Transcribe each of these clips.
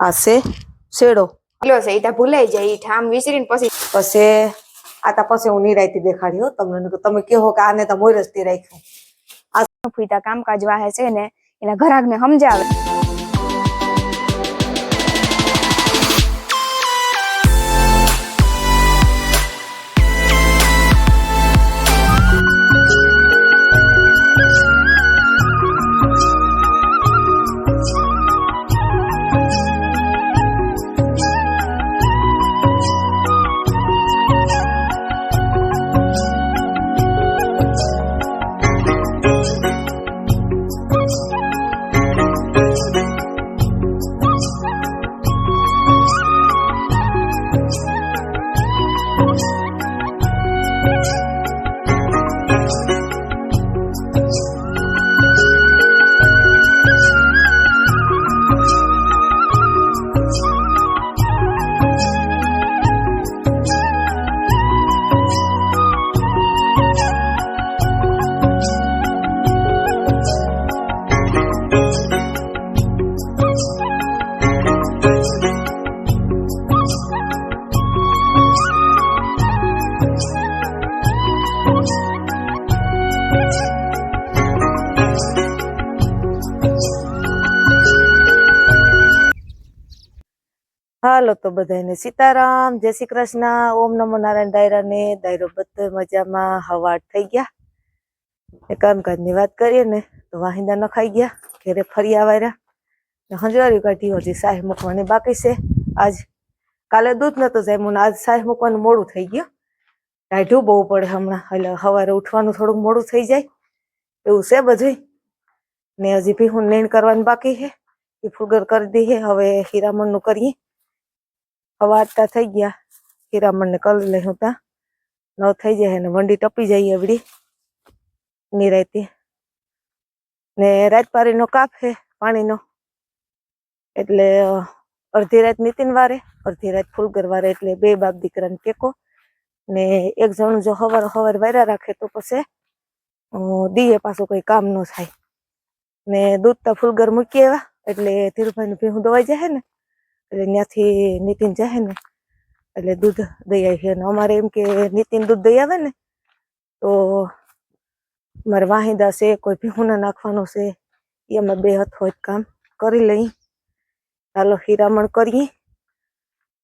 આ છે શેડો. પેલો છે ભૂલાઈ જાય ઈ ઠામ વિસરીને પછી. પછી આ તા પછી હું નિરાયતી દેખાડી હો તમને તમે કહો કે આને તો મોર જ આ ફૂઈતા કામકાજ વાહે છે ને એના ઘરાકને સમજાવે. હાલો તો બધાને સીતારામ, જય શ્રી કૃષ્ણ, ઓમ નમો નારાયણ દાયરા ને દાયરો બધો મજામાં હવાટ થઈ ગયા. એ કામકાજની વાત કરીએ ને, તો વાહિંદા ન ખાઈ ગયા, ઘેરે ફરી આવ્યા ને હંજવારી કાઢી હજી સાહેબ મૂકવાની બાકી છે. આજ કાલે દૂધ નતો જાય આજ સાહેબ મૂકવાનું મોડું થઈ ગયું. ટાઢું બહુ પડે હમણાં, એટલે સવારે ઉઠવાનું થોડુંક મોડું થઈ જાય. એવું છે બધું ને હજી ભી હું નેણ કરવાની બાકી છે. એ ફુગર કરી દઈએ હવે હીરામણનું કરીએ. આટલા થઈ ગયા. હીરામણ ને કરી લઈ હું ત્યાં. નવ થઈ જાય ને વંડી ટપી જાય એવડી. નિરાયતી. ને રાત પારીનો કાપ છે પાણીનો. એટલે અડધી રાત નીતિન વારે, અડધી રાત ફૂલગર વારે, એટલે બે બાપ દીકરાને ટેકો. ને એક જણું જો હવાર હવાર વાર્યા રાખે તો પછી દીએ પાછું કંઈ કામ ન થાય. ને દૂધ તો ફૂલગર મૂકી આવ્યા, એટલે ધીરુભાઈનું ભીહું દવાઈ જાય ને એટલે ત્યાંથી નીતિન જાય ને, એટલે દૂધ દઈ આવી અને અમારે એમ કે નીતિન દૂધ દઈ આવે ને, તો મારે વાહિંદા છે, કોઈ ભીહું નાખવાનું છે એ અમે બે હથો જ કામ કરી લઈ. ચાલો હીરામણ કરીએ.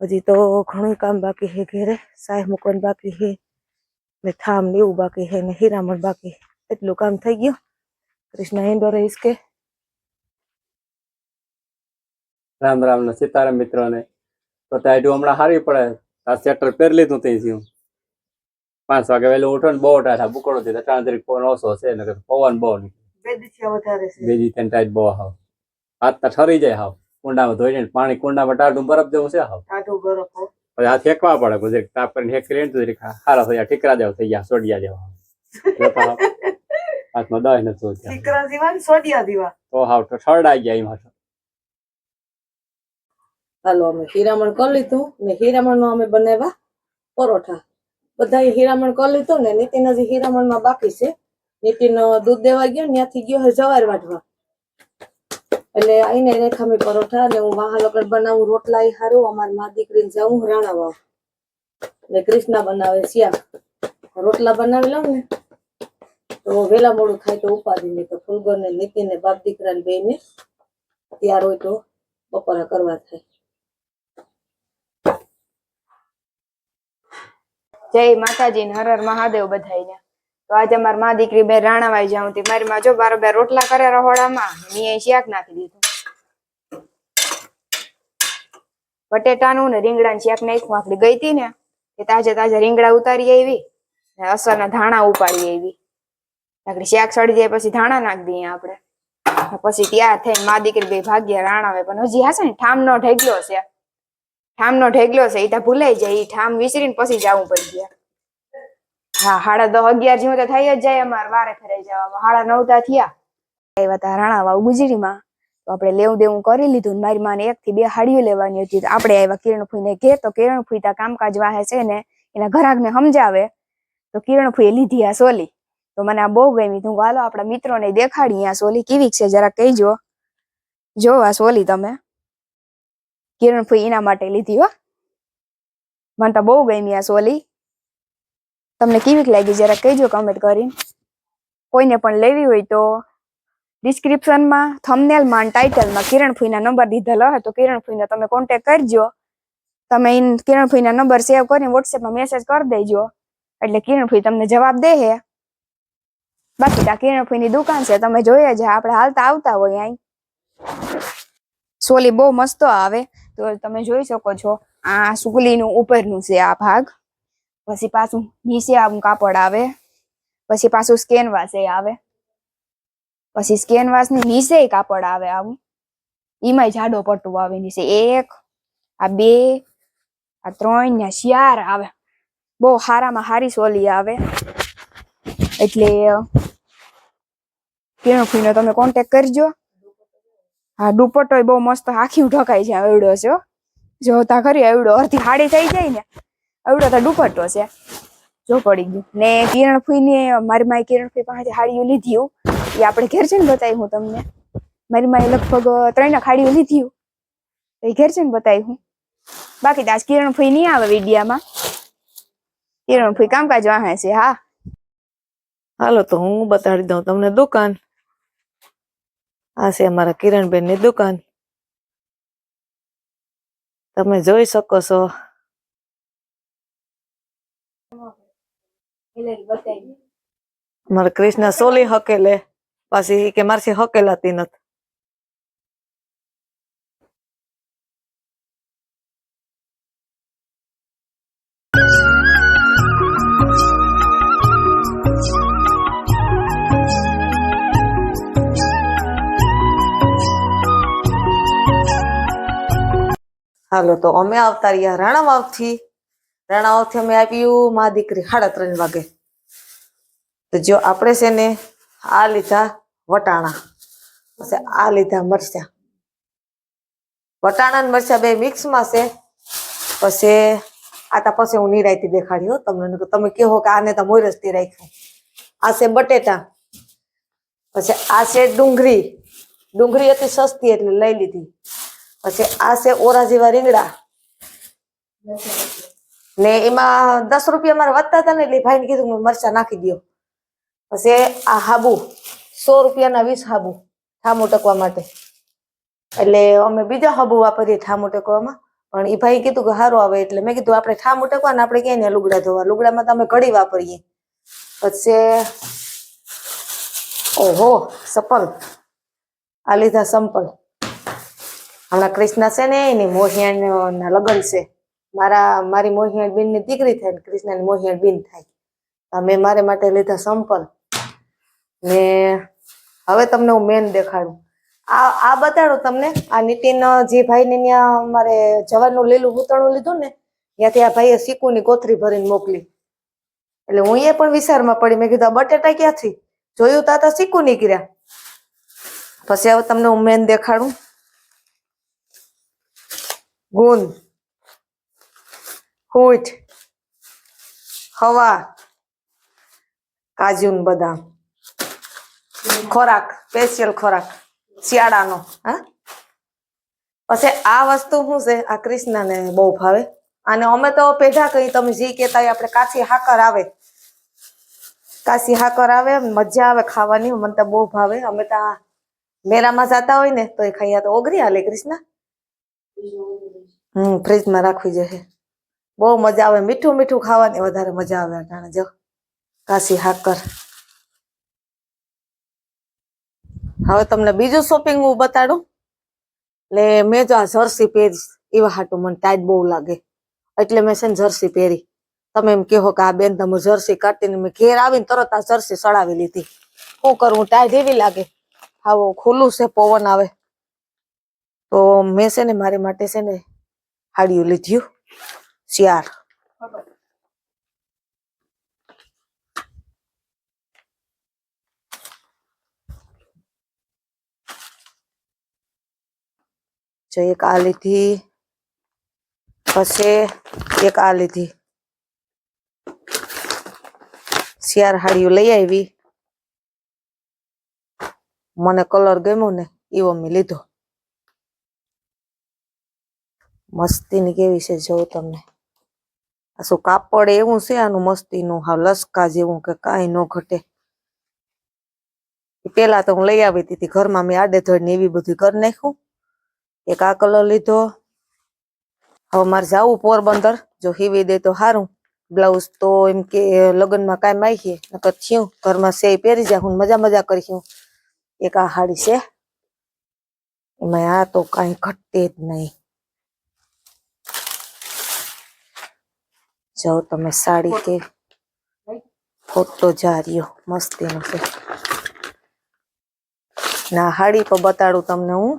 હજી તો ઘણું કામ બાકી છે ઘેરે. સાહેબ મૂકવાનું બાકી છે, ને થામ ને એવું બાકી છે, ને હીરામણ બાકી એટલું કામ થઈ ગયું. કૃષ્ણ હિન્દો રહીશ કે રામ રામ ને સીતારામ મિત્રોને. તો ટાઈડું હમણાં હારી પડે. આ સ્વેટર પહેરી લીધું ત્યાં હું પાંચ વાગે વહેલું ઉઠો ને બહુ ટાઢા બુકડો છે ત્રણ તરીકે પવન ઓછો છે ને પવન બહુ દિવસે બીજી ત્રણ ટાઈટ બહુ હાવ. હાથ તો ઠરી જાય હાવ. કુંડામાં ધોઈ જાય ને પાણી કુંડામાં ટાઢું બરફ જેવું છે હાવ. બરફ પછી હાથ હેકવા પડે પછી તાપ કરીને હેકી લઈને તો હારા થઈ ઠીકરા જેવા થઈ ગયા સોડિયા જેવા હાથમાં દસ નથી ને સોડિયા દીવા તો હાવ ઠરડાઈ ગયા એમાં હાલો, અમે હીરામણ કરી લીધું ને હીરામણ નો અમે બનાવ્યા પરોઠા. બધા હીરામણ કરી લીધું ને નીતિન હજી હીરામણમાં બાકી છે. નીતિન દૂધ દેવા ગયો ત્યાંથી ગયો જવાર વાટવા એટલે આઈને રેખા મેં પરોઠા ને હું વાહ લગન બનાવું, રોટલા હારું, અમારી મા દીકરીને જાઉં રાણા વાવ ને કૃષ્ણા બનાવે શિયા. રોટલા બનાવી લઉં ને તો વેલા મોડું ખાય તો ઉપાડી નહીં તો ફૂલગોર ને નીતિન ને બાપ દીકરા ને બે ને તૈયાર હોય તો બપોરા કરવા થાય. જય માતાજી ને હર મહાદેવ બધાઈને તો આજે મારી મા દીકરી બે રાણાવાઈ જાઉં તી મારી માં જો બાર બે રોટલા કરે રહોડામાં મેં શાક નાખી દીધું. બટેટાનું ને રીંગણાનું શાક નાખ્યું આખડી ગઈ તી ને, એ તાજે તાજે રીંગણા ઉતારી આવી, ને અસરના ધાણા ઉપાડી આવી. આપણે શાક સડી જાય પછી ધાણા નાખી દઈએ આપણે. પછી ત્યાં થઈને મા દીકરી બે ભાગ્યા રાણાવે પણ હજી હશે ને ઠામનો ઢેગલો છે. ઠામનો ઢેગલો છે એ તો ભૂલાઈ જાય, ઈ ઠામ વિસરીને પછી જવું પડી ગયા. હા, હાડા દસ અગિયાર જેવું તો થઈ જ જાય અમારે વારે ફેરાઈ જવામાં. હાડા નવ તા થયા. આવ્યા તા રાણા વાવ ગુજરીમાં. તો આપણે લેવું દેવું કરી લીધું મારી માને એક થી બે હાડીઓ લેવાની હતી. આપણે આવ્યા કિરણફૂઈને ઘેર. તો કિરણફૂઈ તા કામકાજ વાહે છે ને એના ઘરાકને સમજાવે. તો કિરણ ફૂઈ લીધી આ સોલી. તો મને આ બહુ ગમી. તું વાલો આપણા મિત્રોને દેખાડી આ સોલી. કેવી છે? જરા કહીજો. જો આ સોલી તમે. કિરણ ફઈ એના માટે લીધી હો. મને તો બહુ ગમી આ સોલી તમને કેવીક લાગી જરા કહેજો કમેન્ટ કરીને. કોઈને પણ લેવી હોય તો ડિસ્ક્રિપ્શનમાં થંબનેલમાં ટાઇટલમાં કિરણ ફૂઈના નંબર દીધેલો હોય તો કિરણ ફઈને તમે કોન્ટેક્ટ કરજો. તમે કિરણ ફૂઈના નંબર સેવ કરીને વોટ્સએપમાં મેસેજ કરી દેજો. એટલે કિરણ ફૂઈ તમને જવાબ દે હે. બાકી આ કિરણ ફૂઈની દુકાન છે, તમે જોઈએ જ, આપણે હાલતા આવતા હોય અહીં. સોલી બહુ મસ્ત આવે. તો તમે જોઈ શકો છો, આ સુકલીનું ઉપરનું છે આ ભાગ. પછી પાછું નીચે આવું કાપડ આવે. પછી પાછું સ્કેનવાસ એ આવે. પછી સ્કેનવાસની નીચે કાપડ આવે આવું. એમાંય જાડો પટ્ટો આવે નીચે. એક, આ બે, આ ત્રણ ને ચાર આવે. બહુ હારામાં હારી સોલી આવે. એટલે કિરણ ફીણો તમે કોન્ટેક કરજો. હા દુપટ્ટો બહુ મસ્ત આખી ઢકાઈ છે એવડો છે જો જોતા ખરી એવડો અડધી હાડી થઈ જાય ને એવડો તો દુપટ્ટો છે. જો પડી ગયું. ને કિરણ ફૂઈને મારી માય કિરણ ફૂઈ પાસેથી હાડીઓ લીધી. એ આપણે ઘેર છે ને બતાવી હું તમને. મારી માય લગભગ ત્રણ હાડીઓ લીધી. એ ઘેર છે ને બતાવી હું. બાકી તો આજ કિરણ ફૂઈ નહીં આવે વિડીયામાં. કિરણ ફૂઈ કામકાજ વાહે છે, હા. હાલો તો હું બતાડી દઉં તમને દુકાન. આ છે અમારા કિરણબેનની દુકાન. તમે જોઈ શકો છો. મારા કૃષ્ણ સોલી હકેલે. પાછી કે મારથી હકેલાતી નથી. હાલો, તો અમે આવતા રહ્યા રાણાવાવથી. રાણાવાવથી અમે આવ્યું, મા દીકરી સાડા ત્રણ વાગે. તો જો આપણે છે ને આ લીધા વટાણા. પછી આ લીધા મરચા. વટાણા ને મરચા બે મિક્સમાં છે. પછી આ તા પછી હું નિરાયતી દેખાડી હો તમને. તમે કહો કે આને તો મોરસથી રાખ્યું. આ છે બટેટા. પછી આ છે ડુંગળી. ડુંગળી હતી સસ્તી એટલે લઈ લીધી. પછી આ છે ઓરા જેવા રીંગણા. ને એમાં દસ રૂપિયા મારે વધતા હતા ને એટલે ભાઈને કીધું મરચા નાખી દો પછી આ હાબુ, સો રૂપિયાના વીસ હાબુ ઠામું ટકવા માટે. એટલે અમે બીજા હાબુ વાપરીએ ઠામું ટકવામાં. પણ એ ભાઈ કીધું કે સારું આવે. એટલે મેં કીધું, આપણે ઠામું ટકવા ને આપણે ક્યાંય લુગડા ધોવા. લુગડામાં તો અમે ઘડી વાપરીએ. પછી ઓહો, સપલ. આ લીધા સંપલ. હમણાં કૃષ્ણ છે ને, એની મોહિયાણ ના લગ્ન છે. મારા, મારી મોહિયાણ બેનની દીકરી થાય ને, કૃષ્ણની મોહિયાણ બેન થાય મેં મારે માટે લીધા સંપલ. ને હવે તમને હું મેન દેખાડું. આ આ બતાડું તમને. આ નીતિન જે ભાઈને ત્યાં અમારે જવાનું લીલું ઉતણું લીધું ને, ત્યાંથી આ ભાઈએ સીકુની કોથરી ભરીને મોકલી. એટલે હું એ પણ વિચારમાં પડી. મેં કીધું બટેટા ક્યાંથી? જોયું તા સિકુ નીકળ્યા. પછી હવે તમને હું મેન દેખાડું. ગુંદ હોઠ, હવા કાજુ બદામ. ખોરાક સ્પેશિયલ ખોરાક, શિયાળાનો, હા? પછી આ વસ્તુ શું છે? આ કૃષ્ણને બહુ ભાવે. અને અમે તો પેઢા કહી તમે જે કહેતા હોય આપણે કાચી હાકર આવે. કાચી હાકર આવે, મજા આવે ખાવાની, મને તો બહુ ભાવે. અમે તો મેળામાં જતા હોય ને, તો એ ખાઈ તો ઓગરી હાલે, કૃષ્ણ? હમ ફ્રીજમાં રાખવી જોઈએ. બહુ મજા આવે. મીઠું મીઠું ખાવાની વધારે મજા આવે અટાણે જો, કાશી હાકર. હવે તમને બીજું શોપિંગ હું બતાડું? એટલે મેં જો આ જર્સી પહેરી. એવા હાટું મને ટાઈટ બહુ લાગે. એટલે મેં છે ને જર્સી પહેરી. તમે એમ કહો કે આ બેન તમે જર્સી કાઢીને મેં ઘેર આવીને તરત આ જર્સી સડાવી લીધી. શું કરું? ટાઈટ એવી લાગે. આવો ખુલ્લું છે, પવન આવે. તો મેં છે ને મારી માટે છે ને હાડિયું લીધ્યું. શિયાર જો એક આ લીધી, પછી એક આ લીધી. શિયાર હાડીઓ લઈ આવી. મને કલર ગમ્યો ને એવો મેં લીધો. મસ્તીની કેવી છે જોઉં તમને? આ શું કાપડ એવું છે આનું મસ્તીનું? હા, લસકા જેવું કે કાંઈ ન ઘટે. પેલા તો હું લઈ આવી હતી ઘરમાં મેં આડે ધડ ને એવી બધી કરી નાખ્યું. એક આ કલર લીધો. હવે મારે જવું પોરબંદર. જો હીવી દે તો સારું બ્લાઉઝ તો એમ કે લગ્નમાં કાંઈ માખીએ નકર થયું. ઘરમાં સે પહેરી જાય હું મજા મજા કરી એક આ હાડી છે. એમાં આ તો કાંઈ ઘટે જ નહીં. જો તમે સાડી કે ફોટો જાર્યો મસ્તીનો છે ના હાડી પર બતાડું તમને હું?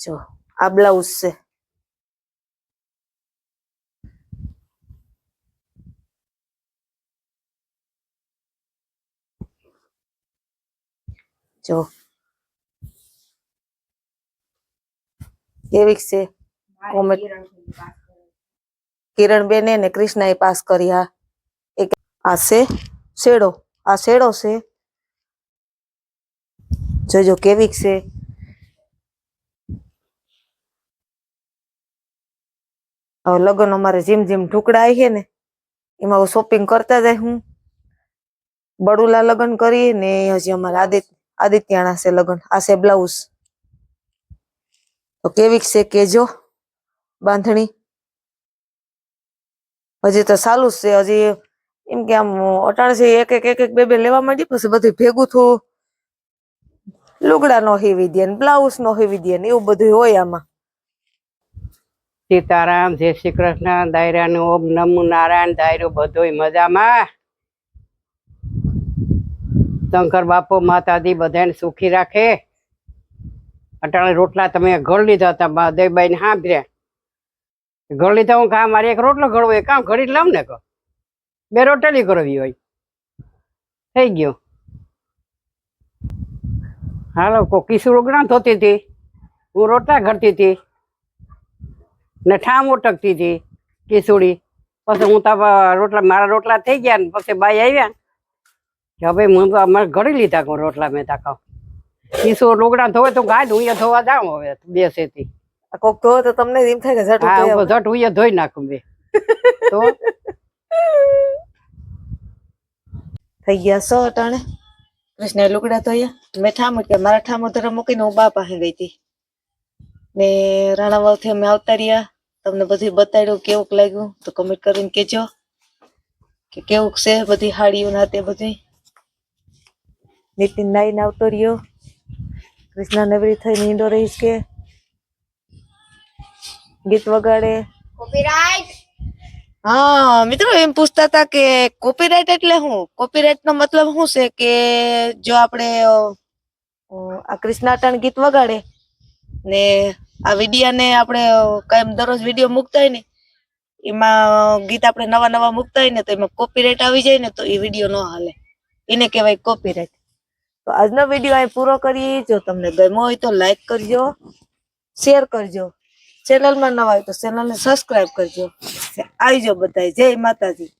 જો આ બ્લાઉઝ છે. જો કેવીક છે? કોમેન્ટ કિરણ બેને ને કૃષ્ણાએ પાસ કર્યા. એક આ છે? શેડો? આ શેડો છે? જોજો કેવીક છે? હવે લગ્ન અમારે જેમ જેમ ઢુકડા આવી છે ને એમાં શોપિંગ કરતા જાય હું. બડુલા લગ્ન કરીએ ને હજી અમારે આદિત્ય આદિત્યાના છે લગ્ન. આ છે બ્લાઉઝ તો કેવીક છે કેજો બાંધણી? હજી તો ચાલુ છે, હજી એમ કે આમ અટાણ છે, એક એક એક એક, બે બે લેવા માંડી, પછી બધું ભેગું થયું લુગડા નો હેવી દે ને બ્લાઉઝ નો હેવી દે ને એવું બધું હોય આમાં. સીતારામ, જય શ્રી કૃષ્ણ, દાયરાનું ઓમ નમો નારાયણ, દાયરો બધોય મજામાં. શંકર બાપુ, માતાજી બધાને સુખી રાખે. અટાણે રોટલા તમે ઘર લીધા હતા દેવબાઈ ને સાંભળ્યા ઘર લીધા હું કા મારે એક રોટલો ઘડવો એ કામ ઘડી લાવ ને કહો બે રોટલી કરવી હોય. થઈ ગયું. હાલો કો કિશોર ઉગણા ધોતી હતી. હું રોટલા ઘડતી હતી. ને ઠામ ઓટકતી હતી કિસુડી પછી હું તો રોટલા મારા રોટલા થઈ ગયા ને પછી બાઈ આવ્યા. કે હવે હું અમારે ઘડી લીધા રોટલા મેં તાકાવ કિશોર લુગડા ધોવે તો ગાય હું ધોવા જાઉં હવે બેસેથી આ કોક ધોવે તો તમને એમ થાય કે ઝટ હા હું ઝટ હું ધોઈ નાખું બે. તો? થઈ ગયા સો અટાણે. કૃષ્ણ લુગડા ધોયા. મેં ઠામ કે મારા ઠામો ધરા મૂકીને હું બા પાસે ગઈ હતી. ને રાણાવાવથી અમે આવતા રહ્યા. તમને બધું બતાડ્યું કેવું લાગ્યું તો કમેન્ટ કરીને કેજો કે કેવું છે બધી હાડીઓ ના તે બધી. નીતિન નાઈને આવતો રહ્યો. કૃષ્ણ નવરી થઈને ઈંડો રહીશ કે? ગીત વગાડે. કોપીરાઈટ હા મિત્રો એમ પૂછતા હતા કે કોપીરાઇટ એટલે શું? કોપીરાઇટ નો મતલબ શું છે કે જો આપણે આ કૃષ્ણાટન ગીત વગાડે? ને આ વિડિયા ને આપણે કઈ કાયમ દરરોજ વીડિયો મૂકતા હોય ને એમાં ગીત આપણે નવા નવા મૂકતા હોય ને તો એમાં કોપીરાઇટ આવી જાય ને તો એ વીડિયો ન હાલે. એને કહેવાય કોપીરાઇટ તો આજનો વીડિયો અહીં પૂરો કરીએ. જો તમને ગમ્યો હોય તો લાઈક કરજો શેર કરજો. ચેનલમાં નવા હોય તો ચેનલને સબસ્ક્રાઇબ કરજો. આવજો બધા જય માતાજી.